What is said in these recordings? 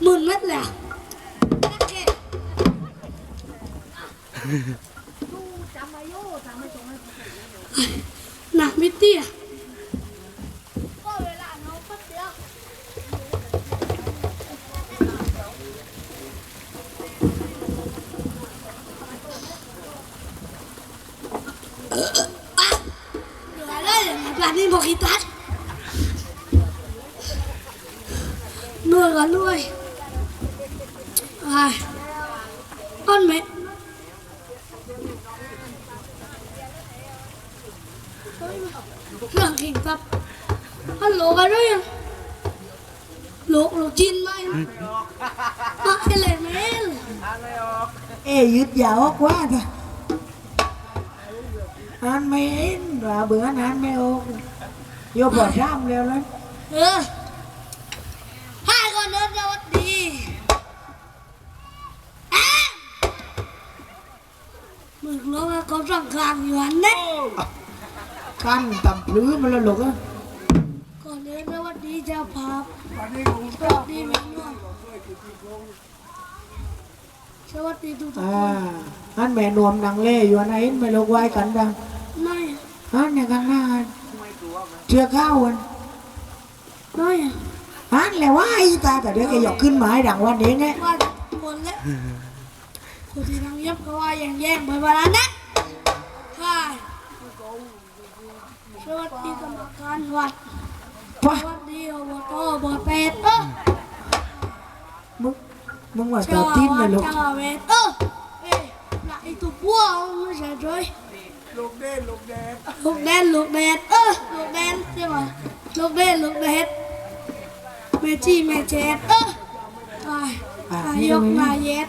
Mừng mất là Nào, Mitty à? ไอ้อ้อนไหมเรื่องขิงครับฮัลโหลกันด้วยยังโลกโลกจินไหมมาให้เลยแม่นเอ้ยึดยาวกว่าจ้ะอ่านไม่เห็นว่าเบื่ออ่านไม่ออกโยบอดร่ำแล้วแล้วเออให้ก่อนเดินสวัสดีเอ๊ะ มึงรู้ว่าเขาสั่งการอยู่อันนี้กันตำปลื้มมาแล้วลูกอะก่อนเดินสวัสดีเจ้าภาพสวัสดีแม่นวลสวัสดีทุกๆคอ่านอันแม่นวมนางเล่อยู่อันไหนไม่ลูกไว้กันดังไม่อันเนี่ยกันหน้าเชื่อข้าวันไม่อะอันแหละว่าไอ้ตาแต่เดี๋ยวแกยกขึ้นมาให้ดังวันนี้ไงว่าคนแล้ว คนที่นั่งเย็บก็ว่าอย่างแย่งไปวันนั้นนะใช่สวัสดีกรรมการวัดว้าสวัสดีอบตบอเป็ดเออมึงมึงว่าเจ้าทิ้นเลยลูกเจ้าเป็ดเออเอ้ยหลักไอ้ตัวพวกไม่ใช่ด้วยลูกเด่นลูกเด่นลูกเด่นลูกเด่นเออลูกเด่นใช่ไหมลูกเด่นลูกเด่นแม่จี้แม่เจ็ดเออไอ้นายกนายเย็ด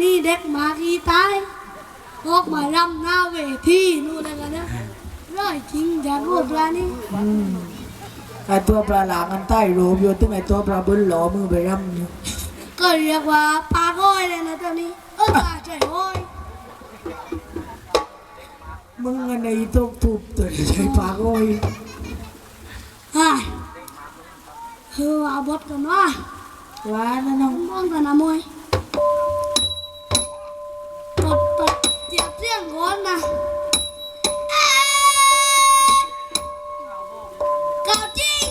นนี้เด็กหมากีตายออกมารำหน้าเวทีนู่นเลยกันนะร้อยจริงจากรูปร้านนี้อืมไอ้ตัวปลาหลามันใต้โรบอยู่ตึงไอ้ตัวปลาบุญหลอมือไปร่ำอยู่ก็เรียกว่าปลาก้อยเลยนะตอนนี้ เออปลาใจก้อยมึงอันไหนต้องทุบตัวใช้ปากโอ้ยไอ้เฮ้ยเอาบทกันว่าว่านะน้องมองกันนะมวย เจ็บเสียงก่อนนะเอ๊ะเก่าจริง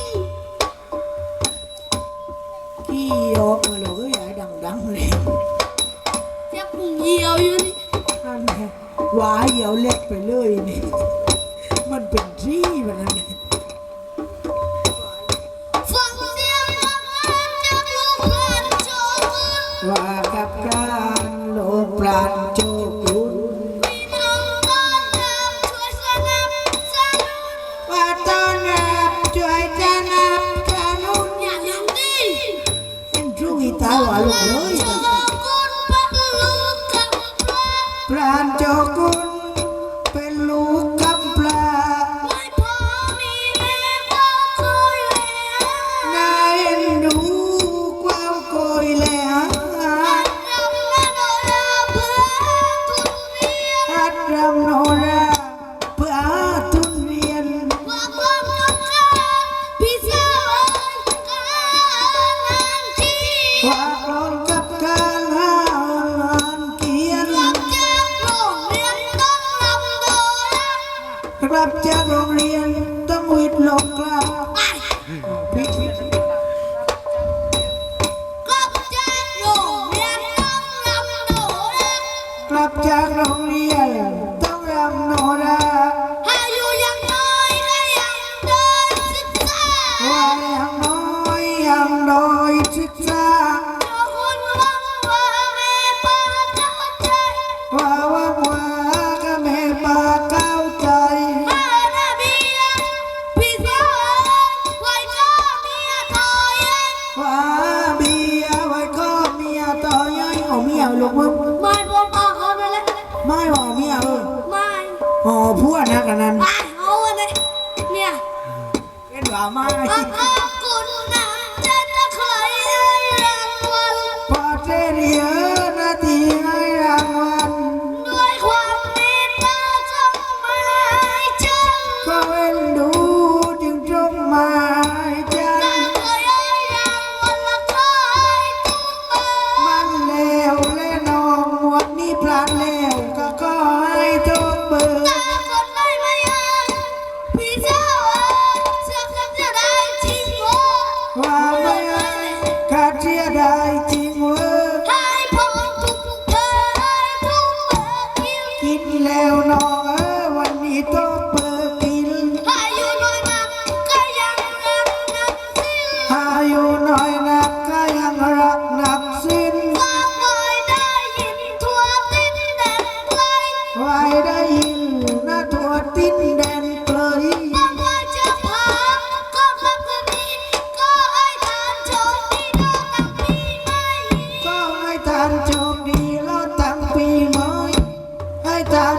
ขี้ออกมาเล วย รับจากโรงเรียนต้องวิทย์ลงกลับไอ้พิธีกลับจากโรงเรียนต้องรำโดนกลับจากโร เป็ ท่านโชคดีแล้วทั้งปีใหม่ให้ท่าน